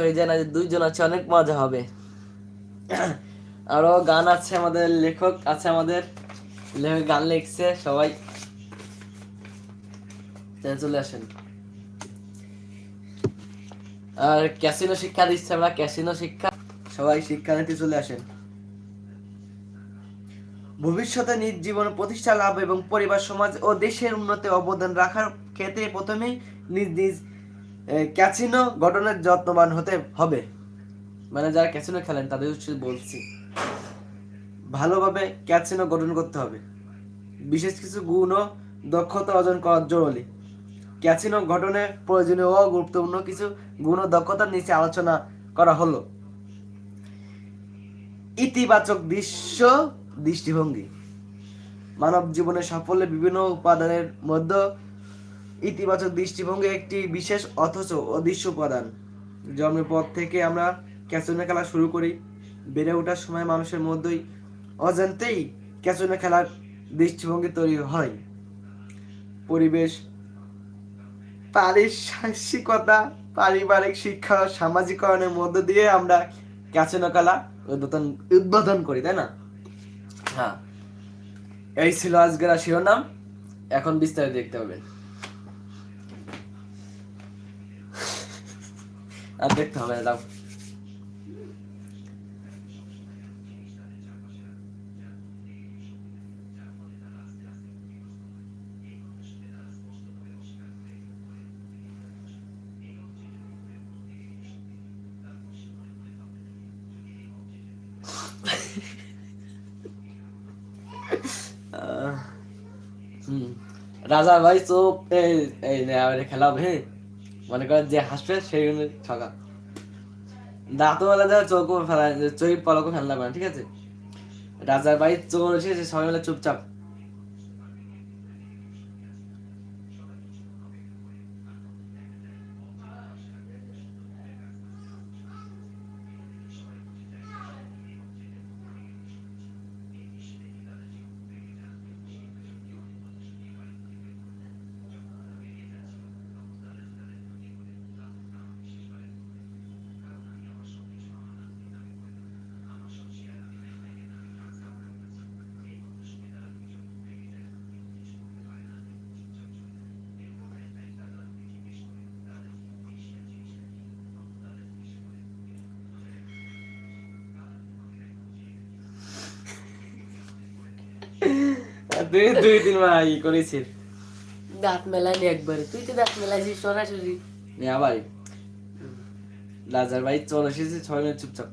হয়ে যায় যে দুইজন আছে, অনেক মজা হবে। আরও গান আছে আমাদের, লেখক আছে আমাদের। লেখক গান লিখছে সবাই। চলে আসেন। আর ক্যাসিনো শিক্ষা দিচ্ছে আমরা, ক্যাসিনো শিক্ষা। সবাই শিক্ষা নিতে চলে আসেন। ভবিষ্যতে নিজ জীবন, প্রতিষ্ঠা, লাভ এবং পরিবার, সমাজ ও দেশের উন্নতি অবদান রাখার ক্ষেত্রে প্রথমেই নিজ নিজ ক্যাসিনো গঠনের যত্নবান হতে হবে। মানে যারা ক্যাসিনো খেলেন, তাদের উচিত বলছি, ভালোভাবে ক্যাসিনো গঠন করতে হবে। বিশেষ কিছু গুণ ও দক্ষতা অর্জন করা জরুরি। ক্যাসিনো গঠনে প্রয়োজনীয় ও গুরুত্বপূর্ণ কিছু গুণ ও দক্ষতার নিচে আলোচনা করা হলো। ইতিবাচক দৃশ্য দৃষ্টিভঙ্গি। মানব জীবনের সাফল্যের বিভিন্ন উপাদানের মধ্যে ইতিবাচক দৃষ্টিভঙ্গি একটি বিশেষ অথচ অদৃশ্য উপাদান। জন্মের পর থেকে আমরা ক্যাসিনো খেলা শুরু করি। বেড়ে ওঠার সময় মানুষের মধ্যেই অজান্তেই ক্যাসিনো খেলার দৃষ্টিভঙ্গি তৈরি হয়। পরিবেশ পারিপার্শ্বিকতা পারিবারিক শিক্ষা সামাজিকরণের মধ্য দিয়ে আমরা ক্যাসিনো খেলা উদ্বোধন উদ্বোধন করি, তাই না? হ্যাঁ। এই ছিল আজকের শিরোনাম। এখন বিস্তারিত দেখতে হবে। আর দেখতে হবে দাও। রাজা ভাই চোপ এই এই খেলাবে হ্যাঁ? মনে করেন যে হাসবে, সেই ঠকা দাঁত বেলা দেওয়া ফেলা চোখ পলকও ফেললাম না, ঠিক আছে? রাজার বাড়ির চোর এসেছে সবাই মিলে চুপচাপ। দুই দুই দিন মাস ই করেছিস। দাঁত মেলাইনি একবারে। তুই তো দাঁত মেলাইছিস সরাসরি। নে আবার রাজার ভাই চোর এসেছে ছয় মিনিট চুপচাপ।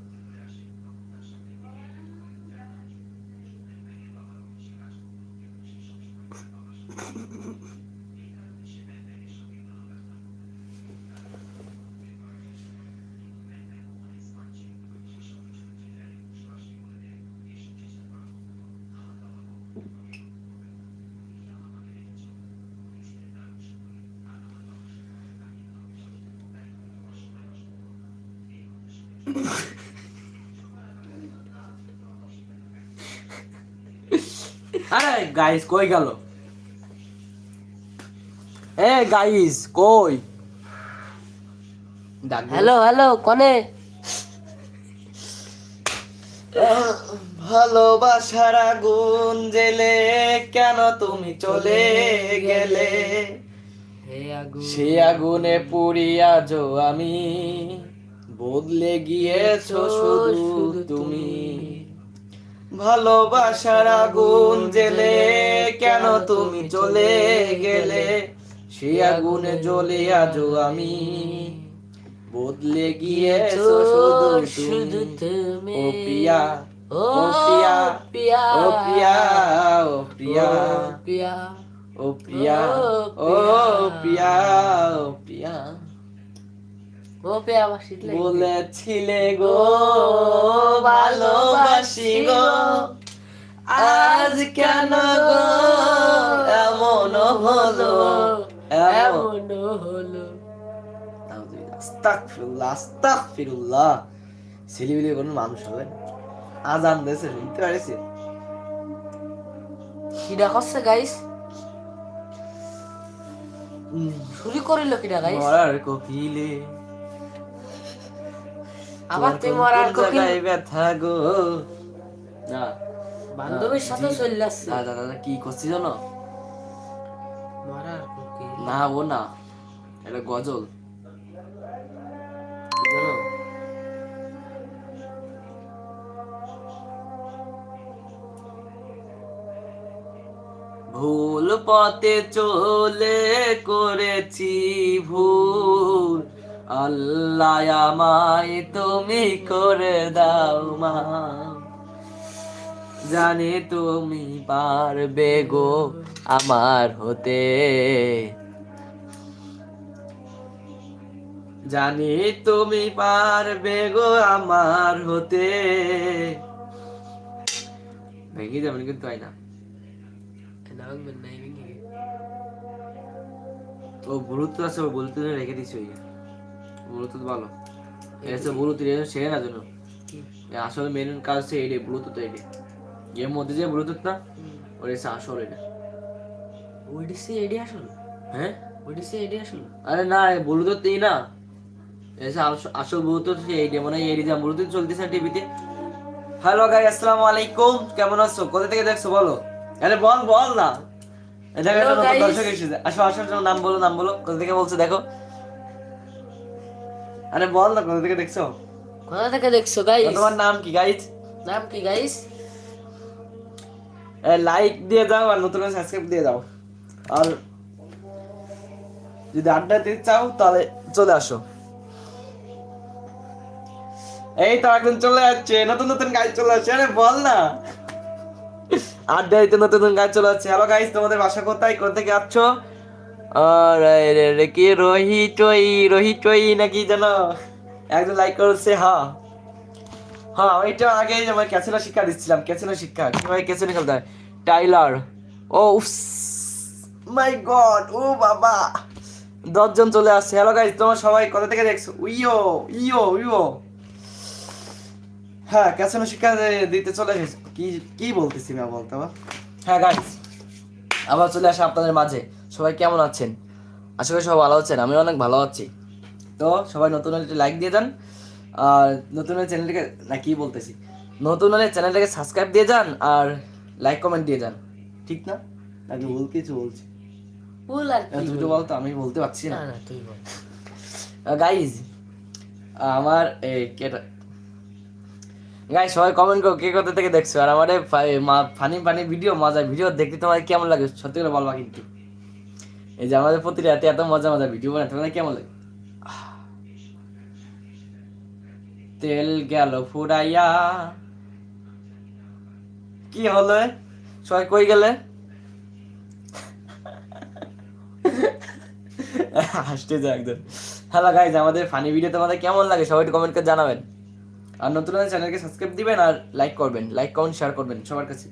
আরে গাইস কই গেল? এ গাইস কই? হ্যালো হ্যালো কনে? ভালোবাসার আগুন জেলে কেন তুমি চলে গেলে? হে সে আগুনে পুড়িয়া যো আমি। বদলে গিয়েছো শুধু তুমি। ভালোবাসার আগুন জেলে কেন তুমি চলে গেলে? সে আগুনে জ্বলে আজো আমি। বদলে গিয়েছো শুধু তুমি। ও প্রিয়া ও ও প্রিয়া প্রিয়া। ও প্রিয়া ও প্রিয়া। প্রিয়া। ও প্রিয়া ও প্রিয়া ও প্রিয়া ও প্রিয়া আমার শীত লাগে বলেছিলে গো ভালোবাসি গো। আজ কেন গো? এমন হলো এমন হলো। আস্তাগফিরুল্লাহ আস্তাগফিরুল্লাহ। ছেলেবিলি কোন মানুষ হবে আজান দেশে শুনতে পারিস কিডা করছে গাইস শুরু করিল কিডা গাইস মরার কোকিলে। আবার তুই মরার কোকিল ব্যথা গো। না বান্ধবীর সাথে জি। চলে আসছে। না দাদা দাদা কি করছি জানো? মরার কোকিল না ও না। এটা গজল। জানো? ভুল পথে চলে করেছি ভুল আল্লাহ আমায় তুমি করে দাও মা। জানি তুমি পারবে গো আমার হতে। জানি তুমি পারবে গো আমার হতে। ভেঙে যাবেন কিন্তু তাই না? ও গুরুত্ব আছে ও ব্লুটুথ রেখে দিছি ওই। ব্লুটুথ ভালো। এসে ব্লুটুথ সে না জন্য এ আসলে মেন কাজ হচ্ছে ব্লুটুথ এর মধ্যে যে ব্লুটুথ না ওর এসে আসল এটা। এডি আসল? হ্যাঁ? এডি আসল? আরে না ব্লুটুথ এই না। এসে আসল ব্লুটুথ সে মানে এইডে যা ব্লুটুথ চলতেছে টিভিতে। হ্যালো গাই আসসালামু আলাইকুম। কেমন আছো? কোথা থেকে দেখছ বলো? আরে বল বল না। guys. দর্শক এসেছে। আসো আসো, নাম বলো নাম বলো। কোথা থেকে বলছো দেখো। আরে বল না কোথা থেকে দেখছ? কোথা থেকে দেখছ গাইস তোমার নাম কি গাইজ নাম কি গাইস লাইক দিয়ে দাও আর নতুন সাবস্ক্রাইব দিয়ে দাও। আর যদি আড্ডা দিতে চাও তাহলে চলে আসো। এই তো এখন চলে যাচ্ছে নতুন নতুন গাইজ চলে আসছে। আরে বল না। আড্ডা দিতে নতুন নতুন গাইজ চলে যাচ্ছে হ্যালো গাইজ তোমাদের বাসা কোথায়? কোথা থেকে আসছো? রে কি রোহিত ওই রোহিত ওই নাকি জানো একজন লাইক করেছে হ্যাঁ হ্যাঁ ওইটা আগে আমার ক্যাসিনো শিক্ষা দিচ্ছিলাম ক্যাসিনো শিক্ষা। কীভাবে ক্যাসিনো খেলতে হয়? টাইলার। ও মাই গড ও বাবা। দশজন চলে আসছে। হ্যালো গাইজ তোমার সবাই কোথা থেকে দেখছ? উইও ইও ইও হ্যাঁ ক্যাসিনো শিক্ষা দিতে চলে এসেছে। কি কি বলতেছি না বলতে? হ্যাঁ গাইজ আবার চলে আসা আপনাদের মাঝে। সবাই কেমন আছেন? আশা করি সবাই ভালো আছেন আমি অনেক ভালো আছি। তো সবাই নতুন হলে লাইক দিয়ে যান আর নতুন হলে চ্যানেলটাকে না কি বলতেছি নতুন হলে চ্যানেলটাকে সাবস্ক্রাইব দিয়ে যান আর লাইক কমেন্ট দিয়ে যান। ঠিক না? নাকি ভুল কিছু বলছি? ভুল আর কি দুটো বলতো আমি বলতে পারছি না। না না তুই বল। গাইজ আমার এই কেটা গাইজ সবাই কমেন্ট করো কে কোথা থেকে দেখছ? আর আমার ফানি ফানি ভিডিও মজার ভিডিও দেখতে তোমার কেমন লাগে? সত্যি করে বলবা কিন্তু। এই যে আমাদের প্রতি রাতে এত মজা মজা ভিডিও বানাতে তোমাদের কেমন লাগে? তেল গেল ফুরাইয়া। কি হলো? সবাই কই গেলে? হাসতে যায় একদম। হ্যালো গাইজ আমাদের ফানি ভিডিও তোমাদের কেমন লাগে সবাই একটু কমেন্ট করে জানাবেন। আর নতুন চ্যানেলকে সাবস্ক্রাইব দিবেন আর লাইক করবেন। লাইক কমেন্ট শেয়ার করবেন সবার কাছে।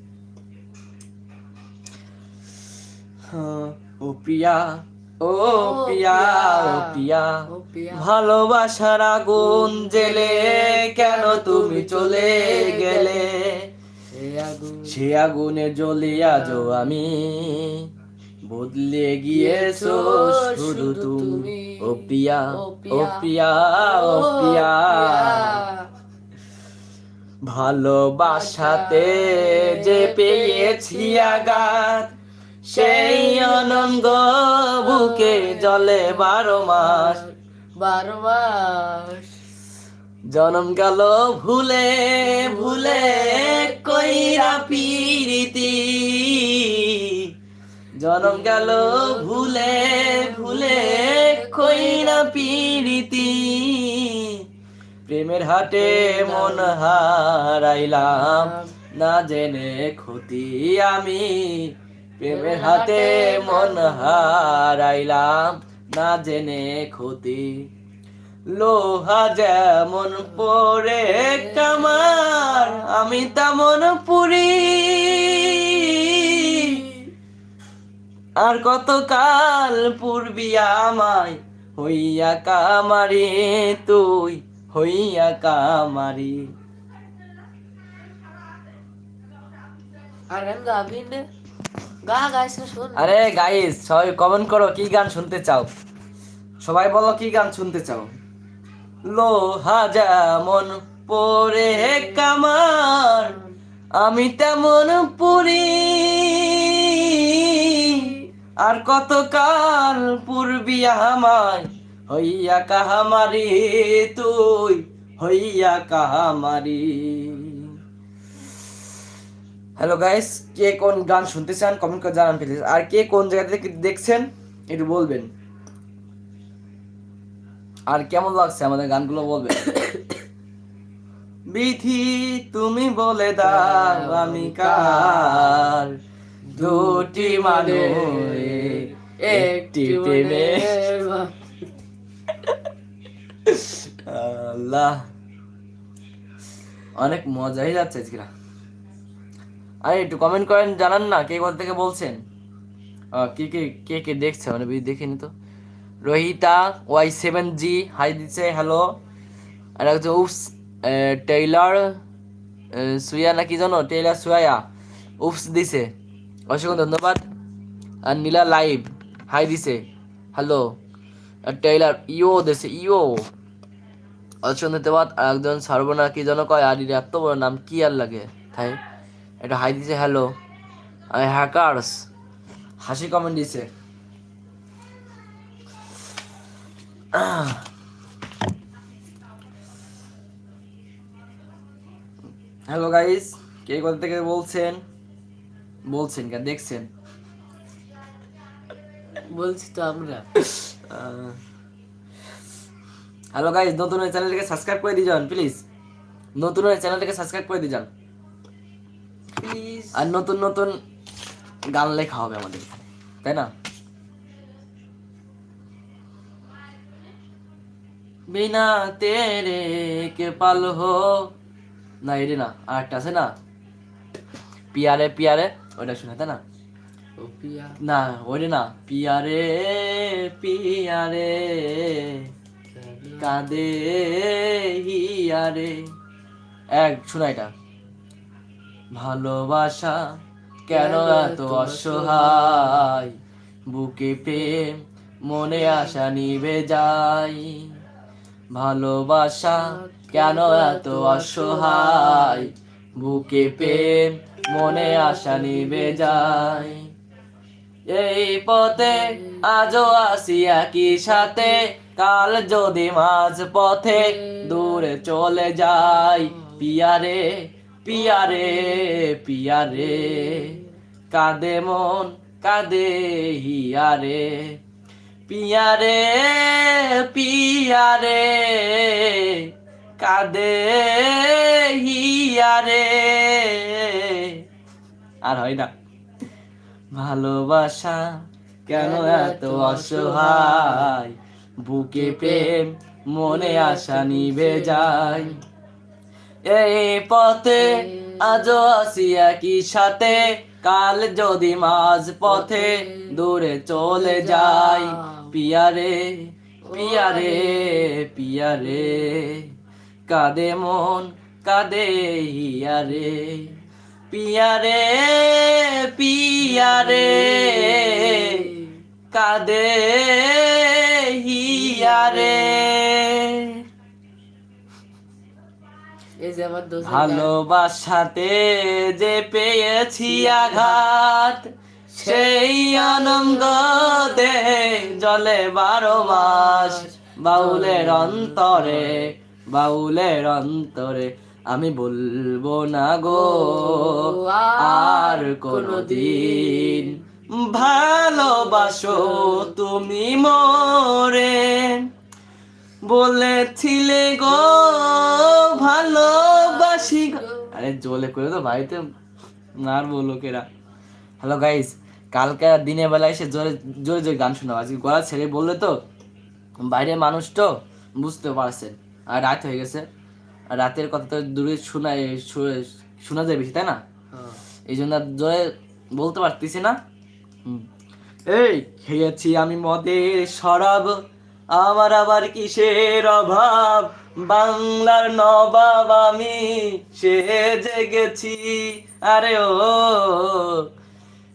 হ্যাঁ, ও প্রিয়া ও প্রিয়া ও প্রিয়া, ভালোবাসার আগুন জেলে কেন তুমি চলে গেলে? সে আগুনে জ্বলে আজও আমি, বদলে গিয়েছো শুধু তুমি। ও প্রিয়া ও প্রিয়া ও প্রিয়া। ভালোবাসাতে যে পেয়েছি আঘাত সেই অনঙ্গ বুকে জলে বারো মাস। বারো মাস। জনম গেল ভুলে ভুলে কইরা পিরিতি। জনম গেল ভুলে ভুলে কইরা পিরিতি। প্রেমের হাটে মন হারাইলাম না জেনে ক্ষতি আমি। প্রেমের হাতে মন হারাইলাম, না জেনে ক্ষতি। লোহা যেমন পরে কামার, আমি তেমন পুরি। আর কতকাল পূর্বি আমায় হইয়া কামারি তুই, হইয়া কামারি। আর গান আরে গাইস, সবাই কমেন্ট করো কি গান শুনতে চাও। সবাই বলো কি গান শুনতে চাও। লোহা যেমন পরে কামার, আমি তেমন পুরি। আর কতকাল পূর্বি আমায়, হইয়া কাহামারি তুই, হইয়া কাহামারি। হ্যালো গাইস কে কোন গান শুনতে চান কমেন্ট করে জানান প্লিজ আর কে কোন জায়গা থেকে দেখছেন? একটু বলবেন। আর কেমন লাগছে আমাদের গানগুলো বলবেন? বিধি তুমি বলে দাও আমি কার? দুটি মানুষ একটি প্রেমে আল্লাহ। অনেক মজাই যাচ্ছে আজকে। আরে একটু কমেন্ট করেন, জানান না, কে কোথা থেকে বলছেন? কে কে কে কে দেখছে? মানে বেশি দেখিনি তো। Rohita Y seven G hi দিচ্ছে হ্যালো আর একজন উফস টেইলার সুয়া না কি জানো? টেইলার সুয়া উফস দিছে। অসংখ্য ধন্যবাদ। আর নীলা লাইভ হাই দিছে। হ্যালো আর টেইলার ইও দিছে, ইও। অসংখ্য ধন্যবাদ। আর একজন সর্বনা কি যেন কয়, আর এত বড় নাম কি আর লাগে? তাই এটা হাই দিছে হ্যালো আর হ্যাকার্স। হাসি কমেন্ট দিছে। হ্যালো গাইস কে কোথা থেকে বলছেন? বলছেন কে দেখছেন? বলছি তো আমরা। হ্যালো গাইস নতুন চ্যানেলটাকে সাবস্ক্রাইব করে দিয়ে যান প্লিজ নতুন চ্যানেলটাকে সাবস্ক্রাইব করে দিয়ে যান আর নতুন নতুন গান লেখা হবে আমাদের এখানে, তাই না? বিনা তেরে কে পাল হো। না এরে না আর একটা আছে না? পিয়ারে পিয়ারে ওইটা শুনে তাই না? না ওইটা না পিয়ারে পিয়ারে। কাঁদে হিয়ারে। এক শোনা এটা। ভালোবাসা কেন এত অসহায়? বুকে প্রেম মনে আশা নিবে যায়। ভালোবাসা কেন এত অসহায়? বুকে প্রেম মনে আশা নিবে যায়। এই পথে আজও আসি একই সাথে কাল যদি মাঝ পথে দূরে চলে যাই পিয়ারে পিয়ারে পিয়ারে। কাঁদে মন কাঁদে হিয়ারে। পিয়ারে পিয়ারে। কাঁদে হিয়ারে। আর হয় না। ভালোবাসা কেন এত অসহায়? বুকে প্রেম মনে আশা নিবে যায়। এই পথে আজও আসি একই সাথে। কাল যদি মাঝ পথে দূরে চলে যাই, পিয়ারে পিয়ারে পিয়ারে। কাঁদে মন, কাঁদে হিয়ারে। পিয়ারে পিয়ারে। কাঁদে হিয়ারে। ভালোবাসাতে যে পেয়েছি আঘাত, সেই আনন্দ দে জলে বারো মাস, বাউলের অন্তরে বাউলের অন্তরে। আমি বলব না গো, আর কোনদিন ভালোবাসো তুমি মোরে। বলেছিলে গো ভালোবাসি। আরে জলে করে তো বাড়িতে আর বলো কেরা হ্যালো গাইস কালকে দিনের বেলা এসে জোরে জোরে জোরে গান শোনাও আজকে গলা ছেড়ে বললে তো বাইরে মানুষ তো বুঝতে পারছেন আর রাত হয়ে গেছে। আর রাতের কথা তো দূরে শোনায় শু- শোনা যায় বেশি তাই না? হ্যাঁ। এই জন্য জোরে বলতে পারতেছি না। এই খেয়েছি আমি মদের শরাব আমার আবার কিসের অভাব? বাংলার নবাব আমি, সে জেগেছি আরে ও,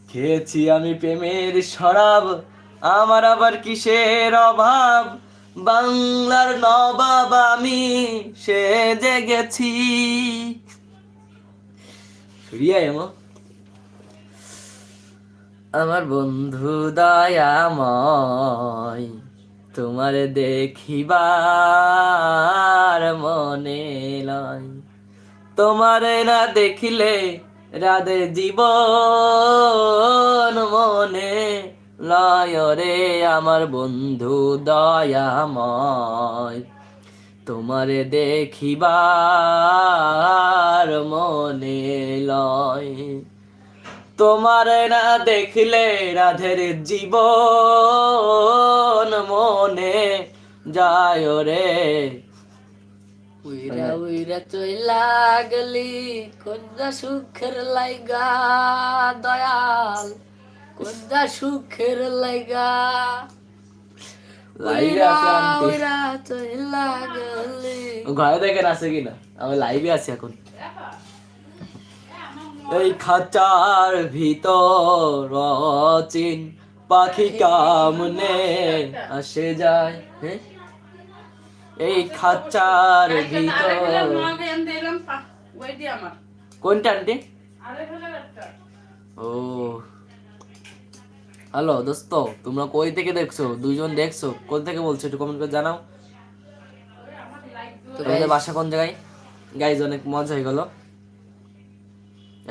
খেয়েছি আমি প্রেমের শরাব, আমার আবার কিসের অভাব? বাংলার নবাব আমি সেজে গেছি। রিয়া এমন আমার বন্ধু দয়াময় তোমার দেখিবার মনে লয় তোমারে না দেখিলে রাধে জীবন মনে লয় রে আমার বন্ধু দয়াময়। তোমারে দেখিবার মনে লয়। তোমার না দেখলে রাধের জীবন মনে যায় রে। উইরা উইরা চইলা গলি কোনটা সুখের লাইগা দয়াল কোনটা সুখের লাইগা? আন্টি উইরা চইলা ঘরে দেখেন আছে কিনা? আমি লাইভে আছি এখন। এই খাঁচার ভিতর অচিন পাখি কামনে আসে যায় হ্যাঁ? এই খাঁচার ভিতর কোনটা আন্টি? ও। হ্যালো দোস্ত তোমরা কই থেকে দেখছ? দুইজন দেখছ? কোন থেকে বলছো? একটু কমেন্ট করে জানাও। তোমাদের বাসা কোন জায়গায়? গাইজ অনেক মজা হয়ে গেল।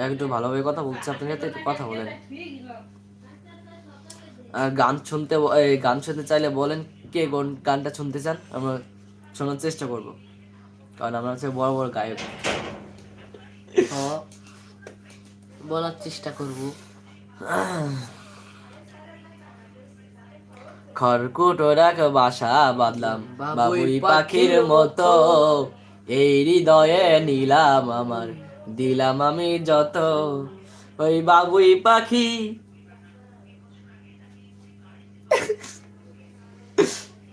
একটু ভালোভাবে কথা বলছি আপনার সাথে একটু কথা বলেন। আর গান শুনতে গান শুনতে চাইলে বলেন কে কোন গানটা শুনতে চান আমরা শোনার চেষ্টা করব। কারণ আমরা হচ্ছে বড় বড় গায়ক। বলার চেষ্টা করব। খড়কুটো রাখ বাসা বাঁধলাম বাবুই পাখির মতো। এই হৃদয়ে নিলাম আমার দিলাম আমি যত ওই বাবুই পাখি।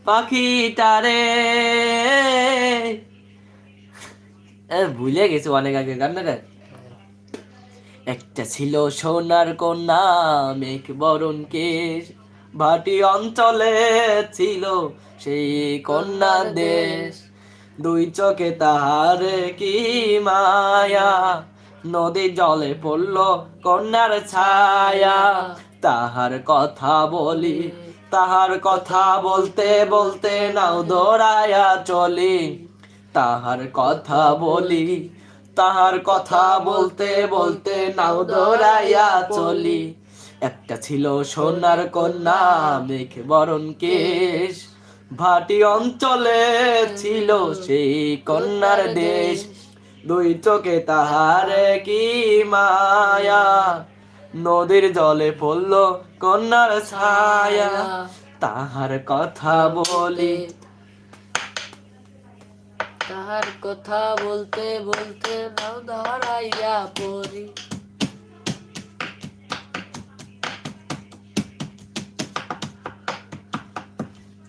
পাখিটারে। এ, ভুলে গেছি অনেক আগে গান না একটা ছিল সোনার কন্যা মেঘ বরণ কেশ ভাটি অঞ্চলে ছিল সেই কন্যা দেশ। দুই চোখে তাহার কি মায়া? নদী জলে পড়ল কন্যার ছায়া। তাহার কথা বলি, তাহার কথা বলতে বলতে নাও দৌড়ায়া চলি। তাহার কথা বলি, তাহার কথা বলতে বলতে নাও দৌড়াইয়া চলি। একটা ছিল সোনার কন্যা, মেঘ বরণ কেশ। ভাটি অঞ্চলে ছিল সেই কন্যার দেশ। দুই চোখে তাহার কি মায়া? নদীর জলে পড়ল কন্যার ছায়া। তাহার কথা বলি। তাহার কথা বলতে বলতে নাও ধরাইয়া পড়ি।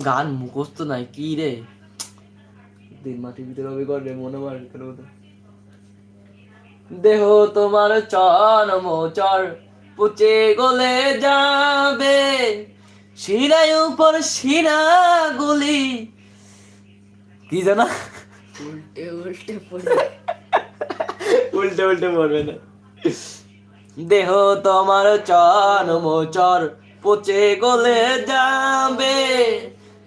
গান মুখস্থ নাই কি রে? দিন মাটির ভিতরে হবে রে মন আমার কেন দেহ তোমার চর মোচর পুচে গলে যাবে। শিরায় উপর শিরা গুলি। কি জানা উল্টে উল্টে পড়ি উল্টে উল্টে পড়বে না। দেহ তোমার চর মোচর পচে গলে যাবে।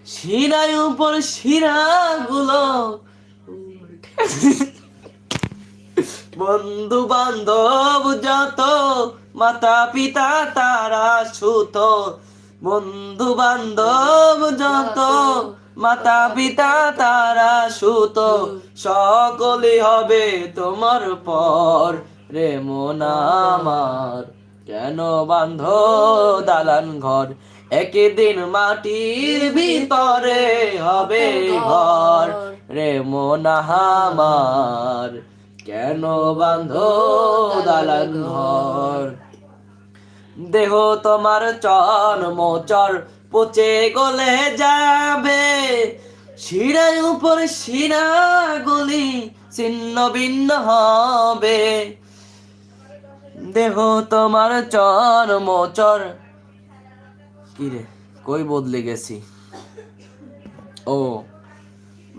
শিরায় উপর শিরা গুলো বন্ধু বান্ধব যত, মাতা পিতা তারা সুত। বন্ধু বান্ধব যত, মাতা পিতা তারা সুত। সকলে হবে তোমার পর রে মন আমার। কেন বান্ধ দালান ঘর? একদিন মাটির ভিতরে হবে ঘর। রে মোনা আমার কেন বান্ধ দালান ঘর? দেহ তোমার চর মোচর পচে গলে যাবে। শিরায় উপর শিরা গুলি ছিন্ন ভিন্ন হবে। দেহ তোমার চর মোচর কি রে কই বদলে গেছি? ও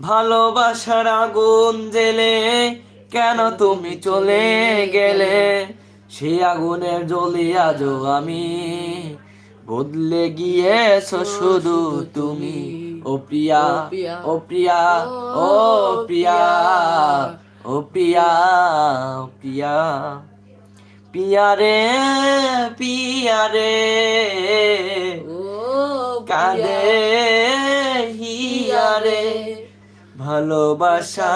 ভালোবাসার আগুন জেলে কেন তুমি চলে গেলে? সেই আগুনের জ্বলি আজও আমি বদলে গিয়েছ শুধু তুমি। ও প্রিয়া ও প্রিয়া ও প্রিয়া। ও প্রিয়া ও প্রিয়া। পিয়া রে পিয়া রে কাঁদে হিয়া রে ভালোবাসা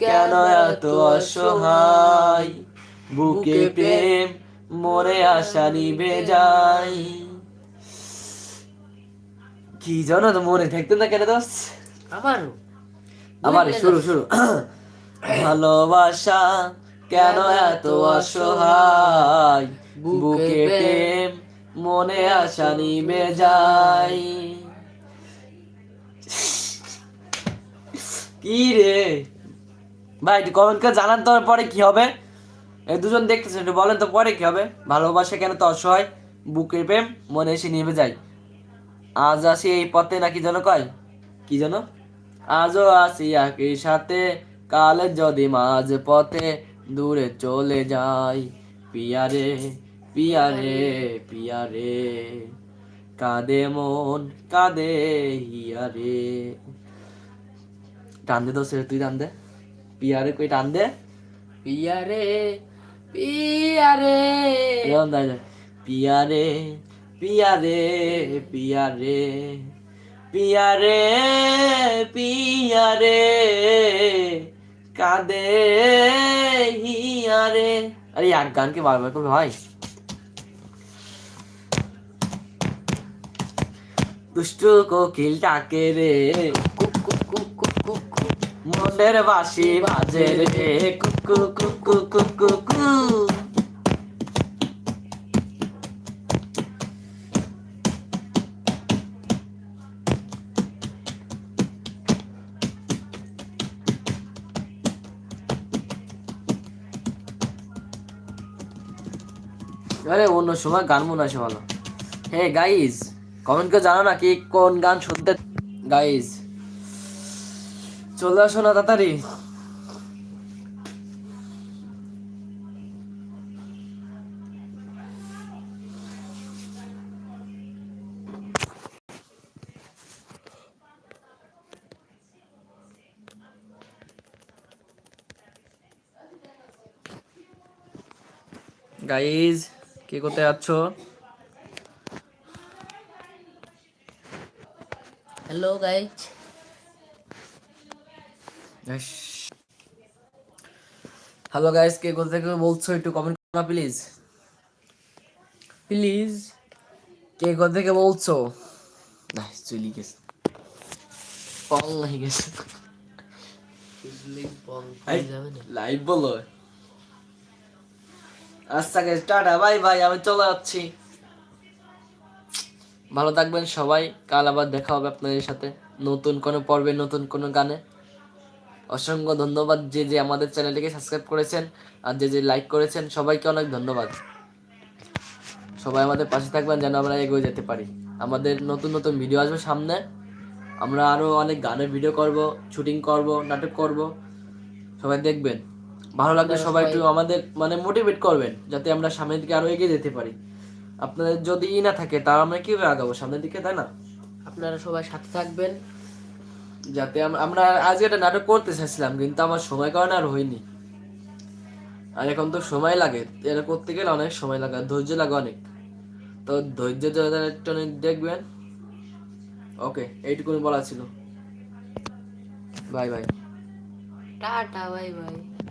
কেন এত অসহায়? বুকে প্রেম মরে আশা নিবে যাই কি জানো তো মনে থাকতো না কেন দোস্ত? আমারও আমার শুরু শুরু। ভালোবাসা কেন এত অসহায়? বুকে প্রেম মনে আশা নিবে যাই কি রে? ভাই কমেন্ট করে জানান তো পরে কি হবে। এই দুজন দেখতেছেন একটু বলেন তো পরে কি হবে। ভালোবাসা কেন তো অসহায়? বুকের প্রেম মনে এসে নিবে যায়। আজ আসি এই পথে নাকি যেন কয়? কি যেন? আজও আসি একই সাথে কাল যদি মাঝ পথে দূরে চলে যাই, পিয়ারে পিয়ারে পিয়ারে। কাঁদে মন, কাঁদে হিয়ারে। টান দে দোষে তুই টান দে। পিয়ারে কই, টান দে। পিয়ারে পিয়ারে। এরকম যায়। পিয়ারে পিয়ারে পিয়ারে। পিয়ারে পিয়ারে। কাঁদে হিয়ারে আরে এক গানকে বারবার করবে ভাই দুষ্ট কোকিল ডাকে রে কুক কুক কুক কুক কুক কুক মনের বাসি বাজে রে কুকু কুকু কুকু কু অন্য সময়, গান মনে আসে ভালো। হে গাইজ কমেন্ট করে জানো না কি কোন গান শুনতে গাইজ চলে আসো না তাড়াতাড়ি। গাইজ কি করতে যাচ্ছ হ্যালো গাইজ হ্যালো গাইজ কে কোথা থেকে বলছো? একটু কমেন্ট করো না প্লিজ প্লিজ কে কোথা থেকে বলছো? না চলি গেছে। কল হয়ে গেছে। লাইভ বলো। আচ্ছা গাইস টাটা বাই বাই আমি চলে যাচ্ছি। ভালো থাকবেন সবাই, কাল আবার দেখা হবে আপনাদের সাথে নতুন কোনো পর্বে, নতুন কোনো গানে। অসংখ্য ধন্যবাদ যে যে আমাদের চ্যানেলটিকে সাবস্ক্রাইব করেছেন আর যে যে লাইক করেছেন, সবাইকে অনেক ধন্যবাদ। সবাই আমাদের পাশে থাকবেন যেন আমরা এগিয়ে যেতে পারি। আমাদের নতুন নতুন ভিডিও আসবে সামনে। আমরা আরও অনেক গানের ভিডিও করব শুটিং করব, নাটক করব। সবাই দেখবেন। ভালো লাগলে সবাই একটু আমাদের মানে মোটিভেট করবেন যাতে আমরা সামনের দিকে আরও এগিয়ে যেতে পারি। আপনাদের যদি ই না থাকে তা আমরা কীভাবে আগাবো? সামনের দিকে তাই না? আপনারা সবাই সাথে থাকবেন। যাতে আমরা আজকে একটা নাটক করতে চাইছিলাম কিন্তু আমার সময় কারণে আর হয়নি। আর এখন তো সময় লাগে এটা করতে গেলে অনেক সময় লাগে ধৈর্য লাগে অনেক। তো ধৈর্য ধরে একটু দেখবেন। ওকে এইটুকুনি বলা ছিল। Bye bye. Tata bye bye.